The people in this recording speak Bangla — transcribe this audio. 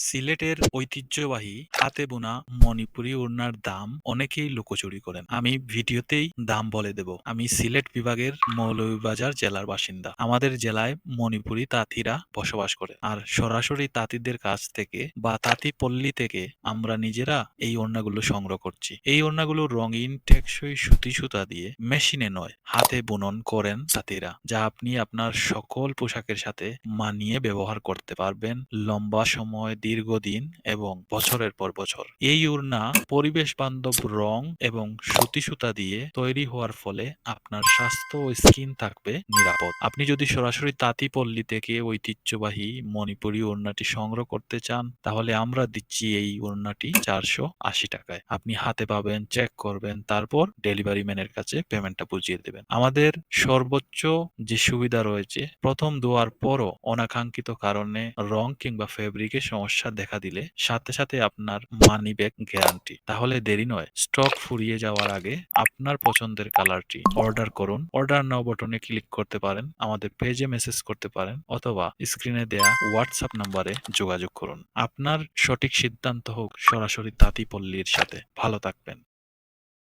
সিলেটের ঐতিহ্যবাহী হাতে বোনা মণিপুরি ওড়নার দাম অনেকেই লুকোচুরি করেন। আমি ভিডিওতেই দাম বলে দেব। আমি সিলেট বিভাগের মৌলভীবাজার জেলার বাসিন্দা। আমাদের জেলায় মণিপুরি তাঁতিরা বসবাস করে। আর সরাসরি তাঁতিদের কাছ থেকে বা তাঁতি পল্লী থেকে আমরা নিজেরা এই ওড়নাগুলো সংগ্রহ করছি। এই ওড়নাগুলো রঙিন, টেকসই সুতি সুতা দিয়ে মেশিনে নয়, হাতে বুনন করেন তাঁতিরা, যা আপনি আপনার সকল পোশাকের সাথে মানিয়ে ব্যবহার করতে পারবেন। লম্বা সময় দীর্ঘদিন এবং বছরের পর বছর। এই উড়না পরিবেশ বান্ধব রং এবং সুতি সুতা দিয়ে তৈরি হওয়ার ফলে আপনার স্বাস্থ্য ও স্কিন থাকবে নিরাপদ। আপনি যদি সরাসরি তাঁতি পল্লী থেকে ঐতিহ্যবাহী মণিপুরী ওড়নাটি সংগ্রহ করতে চান, তাহলে আমরা দিচ্ছি এই ওড়নাটি চারশো আশি টাকায়। আপনি হাতে পাবেন, চেক করবেন, তারপর ডেলিভারি ম্যানের কাছে পেমেন্টটা বুঝিয়ে দেবেন। আমাদের সর্বোচ্চ যে সুবিধা রয়েছে, প্রথম দোয়ার পরও অনাকাঙ্ক্ষিত কারণে রং কিংবা ফেব্রিকের সমস্যা দেখা দিলে সাথে সাথে আপনার মানি ব্যাগ গ্যারান্টি তাহলে দেরি নয় স্টক ফুরিয়ে যাওয়ার আগে আপনার পছন্দের কালারটি অর্ডার করুন। অর্ডার নাও বটনে ক্লিক করতে পারেন, আমাদের পেজে মেসেজ করতে পারেন অথবা স্ক্রিনে দেয়া হোয়াটসঅ্যাপ নম্বরে যোগাযোগ করুন। আপনার সঠিক সিদ্ধান্ত হোক সরাসরি তাঁতি পল্লীর সাথে। ভালো থাকবেন।